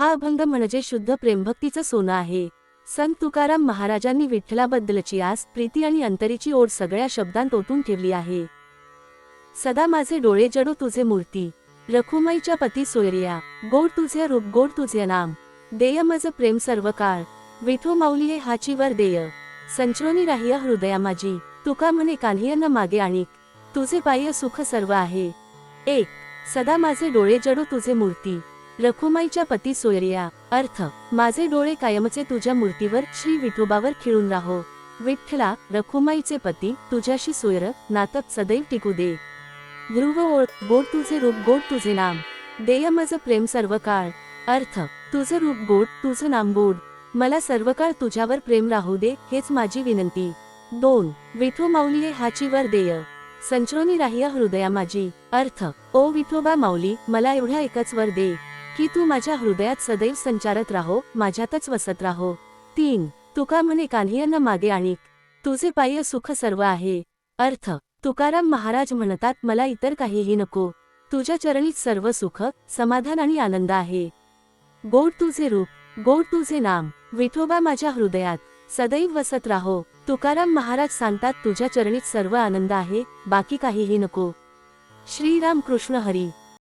हा अभंग म्हणजे शुद्ध प्रेमभक्तीचं सोनं आहे. संत तुकाराम महाराजांनी विठ्ठलाबद्दलची आस प्रीती आणि अंतरीची ओढ सगळ्या शब्दांत ओतून ठेवली आहे. सदा माझे डोळे जडो तुझे मूर्ती. रखुमाईच्या पती सोयरिया गोड तुझे रूप गोड तुझे नाम. देय मज प्रेम सर्व काळ विठो माऊलीये हाची वर देय. संचरोनी राहिय हृदया माझी. तुका म्हणे कान्हिय न मागे आणिक. तुझे बाह्य सुख सर्व आहे. एक. सदा माझे डोळे जडो तुझे मूर्ती. रखुमाईच्या पती सोयरिया अर्थ माझे डोळे कायमचे तुझ्या मूर्तीवर श्री विठोबावर खिळून राहो. विठ्ठला रखुमाईचे पती तुझ्याशी सोयर नातक सदैव टिकू दे. ध्रुव ओळ गोड तुझे रूप गोड तुझे नाम. देय मज प्रेम सर्व काळ. अर्थ तुझं रूप गोड तुझं नाम गोड. मला सर्व काळ तुझ्यावर प्रेम राहू दे हेच माझी विनंती. दोन विठो माऊली हाची वर देय. संचरोनी राहिय हृदया माझी. अर्थ ओ विठोबा माऊली मला एवढ्या एकच वर दे. की तू माझ्या हृदयात सदैव संचारत राहो माझ्यातच वसत राहो. तीन तुका म्हणे कान्हियांना मागे आणिक. तुझे पाय सुख सर्व आहे. अर्थ तुकाराम महाराज म्हणतात मला इतर काहीही नको. तुझ्या चरणीत सर्व सुख समाधान आणि आनंद आहे. गोड तुझे रूप गोड तुझे नाम विठोबा माझ्या हृदयात. सदैव वसत राहो. तुकाराम महाराज सांगतात तुझ्या चरणीत सर्व आनंद आहे बाकी काहीही नको. श्रीराम कृष्ण हरी.